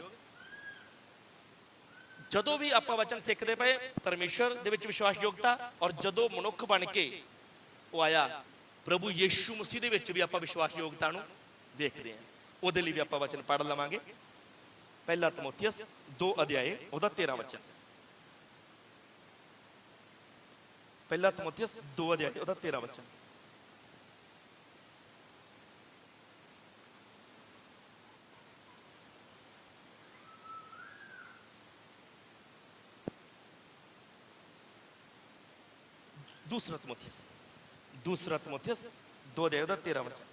[SPEAKER 1] ਜਦੋਂ ਵੀ ਆਪਾਂ ਵਚਨ ਸਿੱਖਦੇ ਪਏ, ਪਰਮੇਸ਼ਰ ਦੇ ਵਿੱਚ ਵਿਸ਼ਵਾਸਯੋਗਤਾ ਔਰ ਜਦੋਂ ਮਨੁੱਖ ਬਣ ਕੇ ਉਹ ਆਇਆ, ਪ੍ਰਭੂ ਯੀਸ਼ੂ ਮਸੀਹ ਦੇ ਵਿੱਚ ਵੀ ਆਪਾਂ ਵਿਸ਼ਵਾਸਯੋਗਤਾ ਨੂੰ ਦੇਖਦੇ ਹਾਂ। ਉਹਦੇ ਲਈ ਵੀ ਆਪਾਂ ਵਚਨ ਪੜ੍ਹ ਲਵਾਂਗੇ। ਪਹਿਲਾ ਤਮੋਥੀਅਸ 2 ਅਧਿਆਏ, ਉਹਦਾ 13 ਵਚਨ। ਪਹਿਲਾ ਤਮੋਥੀਅਸ 2 ਅਧਿਆਏ ਉਹਦਾ 13 ਵਚਨ दूसरा तमोथियस दूसरा तमोथियस दो अध्याय ਉਹਦਾ 13 ਵਚਨ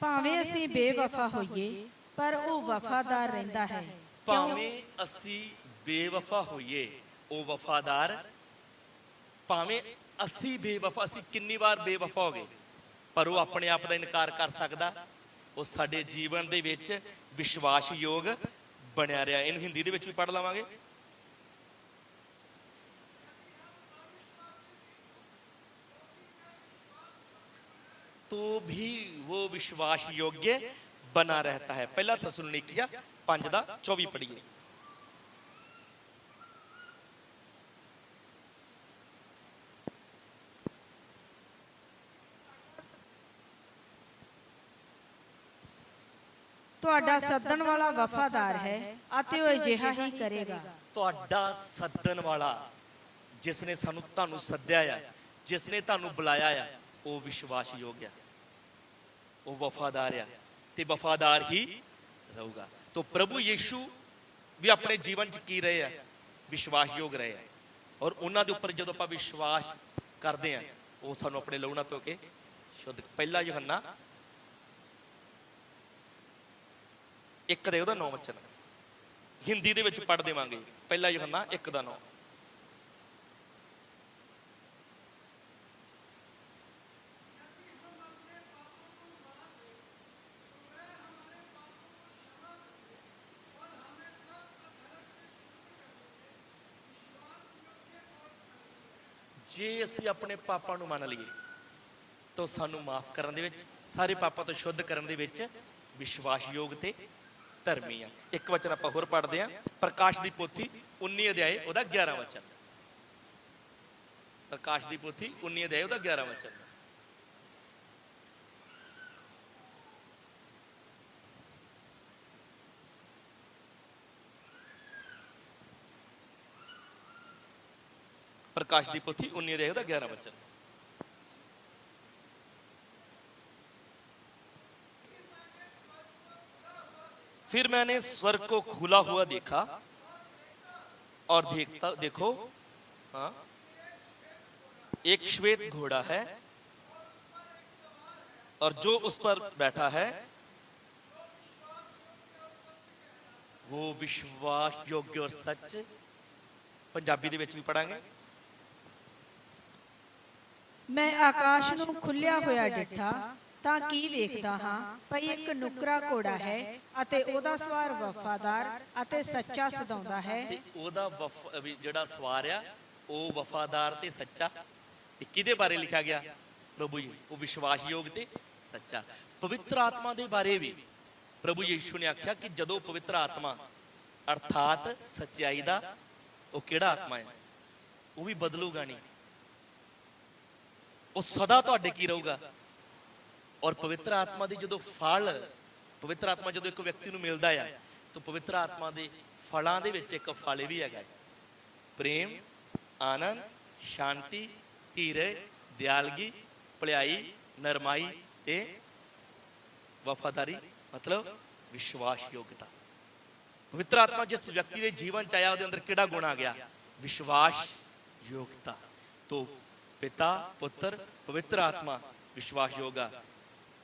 [SPEAKER 2] ਭਾਵੇਂ ਅਸੀਂ ਬੇਵਫਾ ਹੋਈਏ ਪਰ ਉਹ ਵਫਾਦਾਰ ਰਹਿੰਦਾ ਹੈ ਕਿਉਂ
[SPEAKER 1] ਭਾਵੇਂ ਅਸੀਂ ਬੇਵਫਾ ਹੋਈਏ ਉਹ ਵਫਾਦਾਰ ਭਾਵੇਂ ਅਸੀਂ ਬੇਵਫਾ ਅਸੀਂ ਕਿੰਨੀ ਵਾਰ ਬੇਵਫਾ ਹੋ ਗਏ ਪਰ ਉਹ ਆਪਣੇ ਆਪ ਦਾ ਇਨਕਾਰ ਕਰ ਸਕਦਾ ਉਹ ਸਾਡੇ ਜੀਵਨ ਦੇ ਵਿੱਚ ਵਿਸ਼ਵਾਸਯੋਗ ਬਣਿਆ ਰਿਹਾ ਇਹਨੂੰ ਹਿੰਦੀ ਦੇ ਵਿੱਚ ਵੀ ਪੜ੍ਹ ਲਵਾਂਗੇ तो भी वो विश्वास योग्य बना रहता है पहला थसलुनीकिया पंज दा 24 पढ़िए
[SPEAKER 2] ਤੁਹਾਡਾ ਸੱਦਣ ਵਾਲਾ ਵਫਾਦਾਰ ਹੈ ਅਤੇ ਉਹ ਅਜਿਹਾ ਹੀ ਕਰੇਗਾ।
[SPEAKER 1] ਤੁਹਾਡਾ ਸੱਦਣ ਵਾਲਾ ਜਿਸ ਨੇ ਸਾਨੂੰ ਤੁਹਾਨੂੰ ਸੱਦਿਆ ਆ, ਜਿਸ ਨੇ ਤੁਹਾਨੂੰ ਬੁਲਾਇਆ ਆ, ਉਹ ਵਿਸ਼ਵਾਸਯੋਗ ਆ। ਉਹ ਵਫਾਦਾਰ ਆ ਤੇ ਵਫਾਦਾਰ ਹੀ ਰਹੂਗਾ। ਤੋ ਪ੍ਰਭੂ ਯੀਸ਼ੂ ਵੀ ਆਪਣੇ ਜੀਵਨ ਚ ਕੀ ਰਹੇ ਆ? ਵਿਸ਼ਵਾਸਯੋਗ ਰਹੇ ਆ। ਔਰ ਉਹਨਾਂ ਦੇ ਉੱਪਰ ਜਦੋਂ ਆਪਾਂ ਵਿਸ਼ਵਾਸ ਕਰਦੇ ਆ, ਉਹ ਸਾਨੂੰ ਆਪਣੇ ਲਹੂ ਨਾਲ ਧੋ ਕੇ ਸ਼ੁੱਧ, ਪਹਿਲਾ ਯੋਹੰਨਾ ਇੱਕ ਦੇ ਉਹਦਾ ਨੌ ਵਚਨ। ਹਿੰਦੀ ਦੇ ਵਿੱਚ ਪੜ੍ਹ ਦੇਵਾਂਗੇ। ਪਹਿਲਾ ਯੋਹੰਨਾ ਇੱਕ ਦਾ ਨੌ ਜੇ ਅਸੀਂ ਆਪਣੇ ਪਾਪਾਂ ਨੂੰ ਮੰਨ ਲਈਏ, ਤਾਂ ਸਾਨੂੰ ਮਾਫ ਕਰਨ ਦੇ ਵਿੱਚ, ਸਾਰੇ ਪਾਪਾਂ ਤੋਂ ਸ਼ੁੱਧ ਕਰਨ ਦੇ ਵਿੱਚ ਵਿਸ਼ਵਾਸਯੋਗ ਤੇ ਧਰਮੀ ਆ। ਇੱਕ ਵਚਨ ਆਪਾਂ ਹੋਰ ਪੜ੍ਹਦੇ ਆ ਪ੍ਰਕਾਸ਼ ਦੀ ਪੋਥੀ 19 ਅਧਿਆਏ, ਉਹਦਾ 11 ਵਚਨ। ਪ੍ਰਕਾਸ਼ ਦੀ ਪੋਥੀ 19 ਅਧਿਆਏ, ਉਹਦਾ 11 ਵਚਨ। ਪ੍ਰਕਾਸ਼ ਦੀ ਪੋਥੀ 19 ਅਧਿਆਏ, ਉਹਦਾ 11 ਵਚਨ। फिर मैंने स्वर्ग को खुला हुआ देखा और देखता देखो हाँ एक श्वेत घोड़ा है और जो उस पर बैठा है वो विश्वास योग्य और सच ਪੰਜਾਬੀ ਦੇ ਵਿੱਚ ਵੀ ਪੜਾਂਗੇ
[SPEAKER 2] ਮੈਂ ਆਕਾਸ਼ ਨੂੰ ਖੁੱਲਿਆ ਹੋਇਆ ਡਿੱਠਾ ਤਾਂ ਕੀ ਵੇਖਦਾ ਹਾਂ? ਭਈ ਇੱਕ ਨੁਕਰਾ ਘੋੜਾ ਹੈ ਅਤੇ ਉਹਦਾ ਸਵਾਰ ਵਫਾਦਾਰ ਅਤੇ ਸੱਚਾ ਸਦਾਉਂਦਾ ਹੈ।
[SPEAKER 1] ਤੇ ਉਹਦਾ ਵਫ ਵੀ ਜਿਹੜਾ ਸਵਾਰ ਆ, ਉਹ ਵਫਾਦਾਰ ਤੇ ਸੱਚਾ? ਇਹ ਕਿਹਦੇ ਬਾਰੇ ਲਿਖਿਆ ਗਿਆ? ਪ੍ਰਭੂ ਜੀ, ਉਹ ਵਿਸ਼ਵਾਸਯੋਗ ਤੇ ਸੱਚਾ। ਪਵਿੱਤਰ ਆਤਮਾ ਦੇ ਬਾਰੇ ਵੀ ਪ੍ਰਭੂ ਯੀਸ਼ੂ ਨੇ ਆਖਿਆ ਕਿ ਜਦੋਂ ਪਵਿੱਤਰ ਆਤਮਾ ਅਰਥਾਤ ਸੱਚਾਈ ਦਾ, ਉਹ ਕਿਹੜਾ ਆਤਮਾ ਹੈ? ਉਹ ਵੀ ਬਦਲੂਗਾ ਨਹੀਂ। ਉਹ ਸਦਾ ਤੁਹਾਡੇ ਕੀ ਰਹੂਗਾ? ਔਰ ਪਵਿੱਤਰ ਆਤਮਾ ਦੀ ਜਦੋਂ ਫਲ, ਪਵਿੱਤਰ ਆਤਮਾ ਜਦੋਂ ਇੱਕ ਵਿਅਕਤੀ ਨੂੰ ਮਿਲਦਾ ਆ, ਤਾਂ ਪਵਿੱਤਰ ਆਤਮਾ ਦੇ ਫਲਾਂ ਦੇ ਵਿੱਚ ਇੱਕ ਫਲ ਇਹ ਵੀ ਹੈਗਾ ਪ੍ਰੇਮ, ਆਨੰਦ, ਸ਼ਾਂਤੀ ਧੀਰਜ ਦਿਆਲਗੀ, ਭਲਾਈ, ਨਰਮਾਈ ਤੇ ਵਫਾਦਾਰੀ, ਮਤਲਬ ਵਿਸ਼ਵਾਸ ਯੋਗਤਾ ਪਵਿੱਤਰ ਆਤਮਾ ਜਿਸ ਵਿਅਕਤੀ ਦੇ ਜੀਵਨ ਚ ਆਇਆ, ਉਹਦੇ ਅੰਦਰ ਕਿਹੜਾ ਗੁਣ ਆ ਗਿਆ? ਵਿਸ਼ਵਾਸ ਯੋਗਤਾ ਤੋਂ ਪਿਤਾ, ਪੁੱਤਰ, ਪਵਿੱਤਰ ਆਤਮਾ ਵਿਸ਼ਵਾਸ ਯੋਗਾ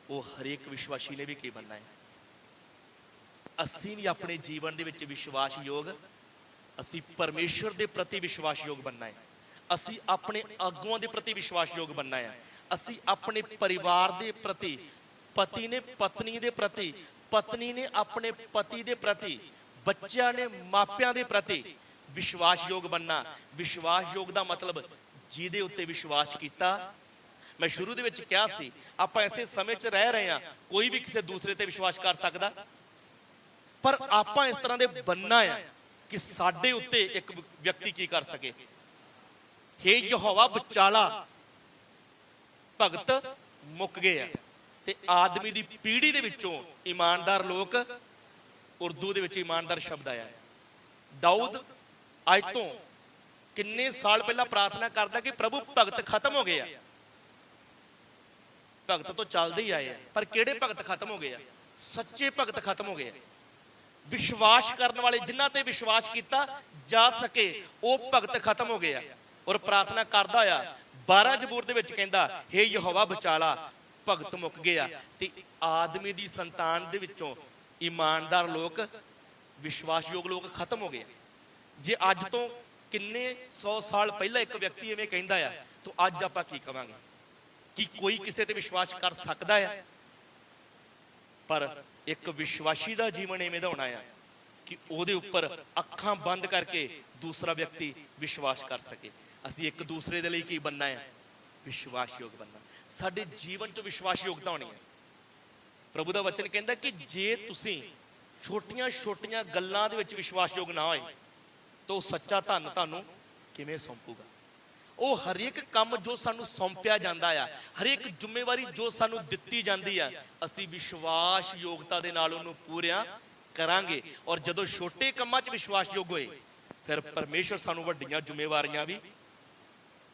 [SPEAKER 1] ਉਹ ਹਰੇਕ ਵਿਸ਼ਵਾਸੀ ਨੇ ਵੀ ਕੀ ਬਣਨਾ ਹੈ? ਅਸੀਂ ਵੀ ਆਪਣੇ ਜੀਵਨ ਦੇ ਵਿੱਚ ਵਿਸ਼ਵਾਸ ਯੋਗ ਅਸੀਂ ਪਰਮੇਸ਼ਰ ਦੇ ਪ੍ਰਤੀ ਵਿਸ਼ਵਾਸ ਯੋਗ ਬਣਨਾ ਹੈ। ਅਸੀਂ ਆਪਣੇ ਆਗੂਆਂ ਦੇ ਪ੍ਰਤੀ ਵਿਸ਼ਵਾਸ ਯੋਗ ਬਣਨਾ ਹੈ। ਅਸੀਂ ਆਪਣੇ ਪਰਿਵਾਰ ਦੇ ਪ੍ਰਤੀ, ਪਤੀ ਨੇ ਪਤਨੀ ਦੇ ਪ੍ਰਤੀ, ਪਤਨੀ ਨੇ ਆਪਣੇ ਪਤੀ ਦੇ ਪ੍ਰਤੀ, ਬੱਚਿਆਂ ਨੇ ਮਾਪਿਆਂ ਦੇ ਪ੍ਰਤੀ ਵਿਸ਼ਵਾਸ ਵਿਸ਼ਵਾਸਯੋਗ ਬਣਨਾ। ਵਿਸ਼ਵਾਸਯੋਗ ਦਾ ਮਤਲਬ ਜਿਹਦੇ ਉੱਤੇ ਵਿਸ਼ਵਾਸ ਕੀਤਾ ਮੈਂ ਸ਼ੁਰੂ ਦੇ ਵਿੱਚ ਕਿਹਾ ਸੀ, ਆਪਾਂ ਐਸੇ ਸਮੇਂ 'ਚ ਰਹਿ ਰਹੇ ਹਾਂ, ਕੋਈ ਵੀ ਕਿਸੇ ਦੂਸਰੇ ਤੇ ਵਿਸ਼ਵਾਸ ਕਰ ਸਕਦਾ। ਪਰ ਆਪਾਂ ਇਸ ਤਰ੍ਹਾਂ ਦੇ ਬੰਨਾ ਆ ਕਿ ਸਾਡੇ ਉੱਤੇ ਇੱਕ ਵਿਅਕਤੀ ਕੀ ਕਰ ਸਕੇ। ਹੇ ਯਹੋਵਾ ਬਚਾਲਾ ਭਗਤ ਮੁੱਕ ਗਏ ਆ ਤੇ ਆਦਮੀ ਦੀ ਪੀੜ੍ਹੀ ਦੇ ਵਿੱਚੋਂ ਇਮਾਨਦਾਰ ਲੋਕ ਉਰਦੂ ਦੇ ਵਿੱਚ ਇਮਾਨਦਾਰ ਸ਼ਬਦ ਆਇਆ। ਦਾਊਦ ਅੱਜ ਤੋਂ ਕਿੰਨੇ ਸਾਲ ਪਹਿਲਾਂ ਪ੍ਰਾਰਥਨਾ ਕਰਦਾ ਕਿ ਪ੍ਰਭੂ ਭਗਤ ਖਤਮ ਹੋ ਗਏ ਆ। ਭਗਤ ਤੋਂ ਚੱਲਦੇ ਹੀ ਆਏ ਆ। ਪਰ ਕਿਹੜੇ ਭਗਤ ਖਤਮ ਹੋ ਗਏ ਆ? ਸੱਚੇ ਭਗਤ ਖਤਮ ਹੋ ਗਏ ਆ। ਵਿਸ਼ਵਾਸ ਕਰਨ ਵਾਲੇ ਜਿਨ੍ਹਾਂ ਤੇ ਵਿਸ਼ਵਾਸ ਕੀਤਾ ਜਾ ਸਕੇ, ਉਹ ਭਗਤ ਖਤਮ ਹੋ ਗਏ ਆ। ਔਰ ਪ੍ਰਾਰਥਨਾ ਕਰਦਾ ਆ 12 ਜਬੂਰ ਦੇ ਵਿੱਚ ਕਹਿੰਦਾ, ਹੇ ਯਹੋਵਾ ਬਚਾਲਾ ਭਗਤ ਮੁੱਕ ਗਿਆ। ਤੇ ਆਦਮੀ ਦੀ ਸੰਤਾਨ ਦੇ ਵਿੱਚੋਂ ਇਮਾਨਦਾਰ ਲੋਕ, ਵਿਸ਼ਵਾਸਯੋਗ ਲੋਕ ਖਤਮ ਹੋ ਗਏ ਜੇ ਅੱਜ ਤੋਂ ਕਿੰਨੇ 100 ਸਾਲ ਪਹਿਲਾਂ ਇੱਕ ਵਿਅਕਤੀ ਐਵੇਂ ਕਹਿੰਦਾ ਆ, ਤਾਂ ਅੱਜ ਆਪਾਂ ਕੀ ਕਵਾਂਗੇ? ਕਿ ਕੋਈ ਕਿਸੇ ਤੇ ਵਿਸ਼ਵਾਸ ਕਰ ਸਕਦਾ ਆ। ਪਰ ਇੱਕ ਵਿਸ਼ਵਾਸੀ ਦਾ ਜੀਵਨ ਐਵੇਂ ਦਾ ਹੋਣਾ ਆ ਕਿ ਉਹਦੇ ਉੱਪਰ ਅੱਖਾਂ ਬੰਦ ਕਰਕੇ ਦੂਸਰਾ ਵਿਅਕਤੀ ਵਿਸ਼ਵਾਸ ਕਰ ਸਕੇ। ਅਸੀਂ ਇੱਕ ਦੂਸਰੇ ਦੇ ਲਈ ਕੀ ਬੰਨਾ ਹੈ ਵਿਸ਼ਵਾਸਯੋਗ ਬੰਨਾ। ਸਾਡੇ ਜੀਵਨ 'ਚ ਵਿਸ਼ਵਾਸਯੋਗਤਾ ਹੋਣੀ ਹੈ ਪ੍ਰਭੂ ਦਾ ਵਚਨ ਕਹਿੰਦਾ ਕਿ ਜੇ ਤੁਸੀਂ ਛੋਟੀਆਂ-ਛੋਟੀਆਂ ਗੱਲਾਂ ਦੇ ਵਿੱਚ ਵਿਸ਼ਵਾਸਯੋਗ ਨਾ ਹੋਏ, ਤਾਂ ਉਹ ਸੱਚਾ ਧਨ ਤੁਹਾਨੂੰ ਕਿਵੇਂ ਸੌਂਪੂਗਾ? ਉਹ ਹਰੇਕ ਕੰਮ ਜੋ ਸਾਨੂੰ ਸੌਂਪਿਆ ਜਾਂਦਾ ਆ, ਹਰੇਕ ਜ਼ਿੰਮੇਵਾਰੀ ਜੋ ਸਾਨੂੰ ਦਿੱਤੀ ਜਾਂਦੀ ਆ, ਅਸੀਂ ਵਿਸ਼ਵਾਸ ਯੋਗਤਾ ਦੇ ਨਾਲ ਉਹਨੂੰ ਪੂਰਿਆ ਕਰਾਂਗੇ। ਔਰ ਜਦੋਂ ਛੋਟੇ ਕੰਮਾਂ 'ਚ ਵਿਸ਼ਵਾਸ ਯੋਗ ਹੋਏ, ਫਿਰ ਪਰਮੇਸ਼ਰ ਸਾਨੂੰ ਵੱਡੀਆਂ ਜ਼ਿੰਮੇਵਾਰੀਆਂ ਵੀ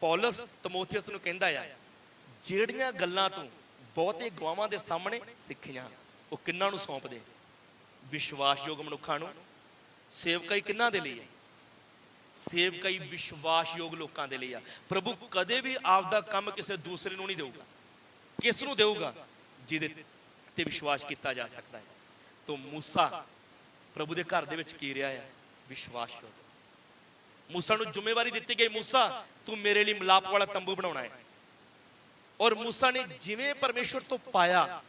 [SPEAKER 1] ਪੌਲਸ ਤਮੋਥੀਅਸ ਨੂੰ ਕਹਿੰਦਾ ਆ, ਜਿਹੜੀਆਂ ਗੱਲਾਂ ਤੂੰ ਬਹੁਤੇ ਗਵਾਵਾਂ ਦੇ ਸਾਹਮਣੇ ਸਿੱਖੀਆਂ, ਉਹ ਕਿੰਨਾਂ ਨੂੰ ਸੌਂਪਦੇ? ਵਿਸ਼ਵਾਸਯੋਗ ਮਨੁੱਖਾਂ ਨੂੰ ਸੇਵਕਾਈ ਕਿੰਨਾਂ ਦੇ ਲਈ ਹੈ ਸੇਵਕਾਈ ਵਿਸ਼ਵਾਸਯੋਗ ਲੋਕਾਂ ਦੇ ਲਈ ਆ। ਪ੍ਰਭੂ ਕਦੇ ਵੀ ਆਪਦਾ ਕੰਮ ਕਿਸੇ ਦੂਸਰੇ ਨੂੰ ਨਹੀਂ ਦੇਊਗਾ। ਕਿਸ ਨੂੰ ਦੇਊਗਾ? ਜਿਹਦੇ ਤੇ ਵਿਸ਼ਵਾਸ ਕੀਤਾ ਜਾ ਸਕਦਾ ਹੈ। ਤੋਂ ਮੂਸਾ, ਪ੍ਰਭੂ ਦੇ ਘਰ ਦੇ ਵਿੱਚ ਕੀ ਰਿਹਾ ਹੈ? ਵਿਸ਼ਵਾਸਯੋਗ। ਮੂਸਾ ਨੂੰ ਜ਼ਿੰਮੇਵਾਰੀ ਦਿੱਤੀ ਗਈ, ਮੂਸਾ, ਤੂੰ ਮੇਰੇ ਲਈ ਮਿਲਾਪ ਵਾਲਾ ਤੰਬੂ ਬਣਾਉਣਾ ਹੈ। ਔਰ ਮੂਸਾ ਨੇ ਜਿਵੇਂ ਪਰਮੇਸ਼ਵਰ ਤੋਂ ਪਾਇਆ,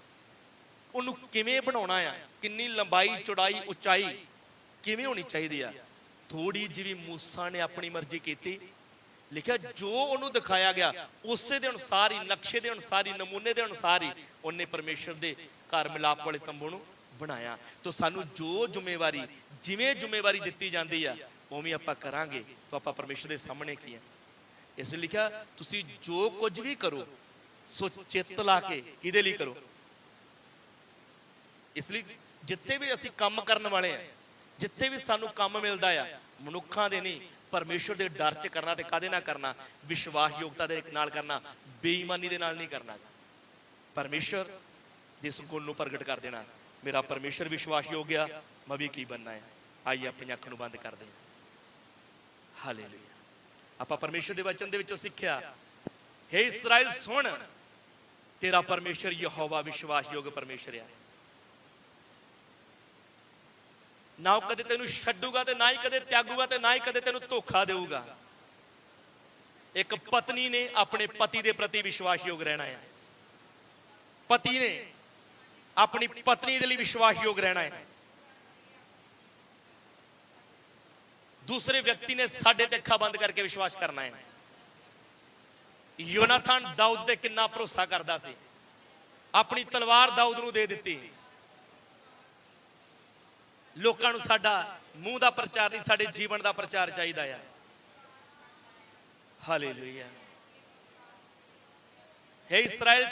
[SPEAKER 1] ਉਹਨੂੰ ਕਿਵੇਂ ਬਣਾਉਣਾ ਆ? ਕਿੰਨੀ ਲੰਬਾਈ, ਚੌੜਾਈ, ਉਚਾਈ ਕਿਵੇਂ ਹੋਣੀ ਚਾਹੀਦੀ ਆ? ਥੋੜੀ ਜਿਹੀ ਮੂਸਾ ਨੇ ਆਪਣੀ ਮਰਜ਼ੀ ਕੀਤੀ। ਲਿਖਿਆ, ਜੋ ਉਹਨੂੰ ਦਿਖਾਇਆ ਗਿਆ, ਉਸੇ ਦੇ ਅਨੁਸਾਰ ਹੀ, ਨਕਸ਼ੇ ਦੇ ਅਨੁਸਾਰ ਹੀ, ਨਮੂਨੇ ਦੇ ਅਨੁਸਾਰ ਹੀ ਉਹਨੇ ਪਰਮੇਸ਼ਰ ਦੇ ਘਰ ਮਿਲਾਪ ਵਾਲੇ ਤੰਬੂ ਨੂੰ ਬਣਾਇਆ। ਤਾਂ ਸਾਨੂੰ ਜੋ ਜ਼ਿੰਮੇਵਾਰੀ, ਜਿਵੇਂ ਜ਼ਿੰਮੇਵਾਰੀ ਦਿੱਤੀ ਜਾਂਦੀ ਆ, ਉਵੇਂ ਆਪਾਂ ਕਰਾਂਗੇ। ਤਾਂ ਆਪਾਂ ਪਰਮੇਸ਼ਰ ਦੇ ਸਾਹਮਣੇ ਕੀ ਹੈ ਇਸ ਲਈ ਲਿਖਿਆ, ਤੁਸੀਂ ਜੋ ਕੁਝ ਵੀ ਕਰੋ, ਸੋ ਚਿੱਤ ਲਾ ਕੇ ਕਿਹਦੇ ਲਈ ਕਰੋ? ਇਸ ਲਈ ਜਿੱਥੇ ਵੀ ਅਸੀਂ ਕੰਮ ਕਰਨ ਵਾਲੇ ਆ ਜਿੱਥੇ ਵੀ ਸਾਨੂੰ ਕੰਮ ਮਿਲਦਾ ਆ, ਮਨੁੱਖਾਂ ਦੇ ਨਹੀਂ, ਪਰਮੇਸ਼ਰ ਦੇ ਡਰ 'ਚ ਕਰਨਾ ਤੇ ਕਾਦੇ ਨਾਲ ਕਰਨਾ? ਵਿਸ਼ਵਾਸ ਯੋਗਤਾ ਦੇ ਨਾਲ ਕਰਨਾ, ਬੇਈਮਾਨੀ ਦੇ ਨਾਲ ਨਹੀਂ ਕਰਨਾ। ਪਰਮੇਸ਼ਰ ਦੇ ਸੁਗੁਣ ਨੂੰ ਪ੍ਰਗਟ ਕਰ ਦੇਣਾ। ਮੇਰਾ ਪਰਮੇਸ਼ਰ ਵਿਸ਼ਵਾਸ ਯੋਗ ਆ, ਮੈਂ ਵੀ ਕੀ ਬੰਨਾ ਹੈ ਆਈਏ ਆਪਣੀ ਅੱਖ ਨੂੰ ਬੰਦ ਕਰਦੇ ਹਾਂ ਹਾਲੇਲੂਇਆ। ਆਪਾਂ ਪਰਮੇਸ਼ਰ ਦੇ ਵਚਨ ਦੇ ਵਿੱਚੋਂ ਸਿੱਖਿਆ। ਹੈ ਇਸਰਾਇਲ, ਸੁਣ। ਤੇਰਾ ਪਰਮੇਸ਼ਰ ਯਹੋਵਾ ਵਿਸ਼ਵਾਸਯੋਗ ਪਰਮੇਸ਼ਰ ਆ। ਨਾ ਉਹ ਕਦੇ ਤੈਨੂੰ ਛੱਡੂਗਾ ਤੇ ਨਾ ਹੀ ਕਦੇ ਤਿਆਗੂਗਾ ਤੇ ਨਾ ਹੀ ਕਦੇ ਤੈਨੂੰ ਧੋਖਾ ਦੇਊਗਾ। ਇੱਕ ਪਤਨੀ ਨੇ ਆਪਣੇ ਪਤੀ ਦੇ ਪ੍ਰਤੀ ਵਿਸ਼ਵਾਸਯੋਗ ਰਹਿਣਾ ਹੈ। ਪਤੀ ਨੇ ਆਪਣੀ ਪਤਨੀ ਦੇ ਲਈ ਵਿਸ਼ਵਾਸਯੋਗ ਰਹਿਣਾ ਹੈ। ਦੂਸਰੇ ਵਿਅਕਤੀ ਨੇ ਸਾਡੇ ਤੇ ਅੱਖਾਂ ਬੰਦ ਕਰਕੇ ਵਿਸ਼ਵਾਸ ਕਰਨਾ ਹੈ। ਯੋਨਾਥਨ ਦਾਊਦ ਤੇ ਕਿੰਨਾ ਭਰੋਸਾ ਕਰਦਾ ਸੀ। ਆਪਣੀ ਤਲਵਾਰ ਦਾਊਦ ਨੂੰ ਦੇ ਦਿੱਤੀ। ਲੋਕਾਂ ਨੂੰ ਸਾਡਾ ਮੂੰਹ ਦਾ ਪ੍ਰਚਾਰ ਨਹੀਂ, ਸਾਡੇ ਜੀਵਨ ਦਾ ਪ੍ਰਚਾਰ ਚਾਹੀਦਾ ਆ। ਹਾਲੇਲੂਇਆ। ਹੈ ਇਸਰਾਇਲ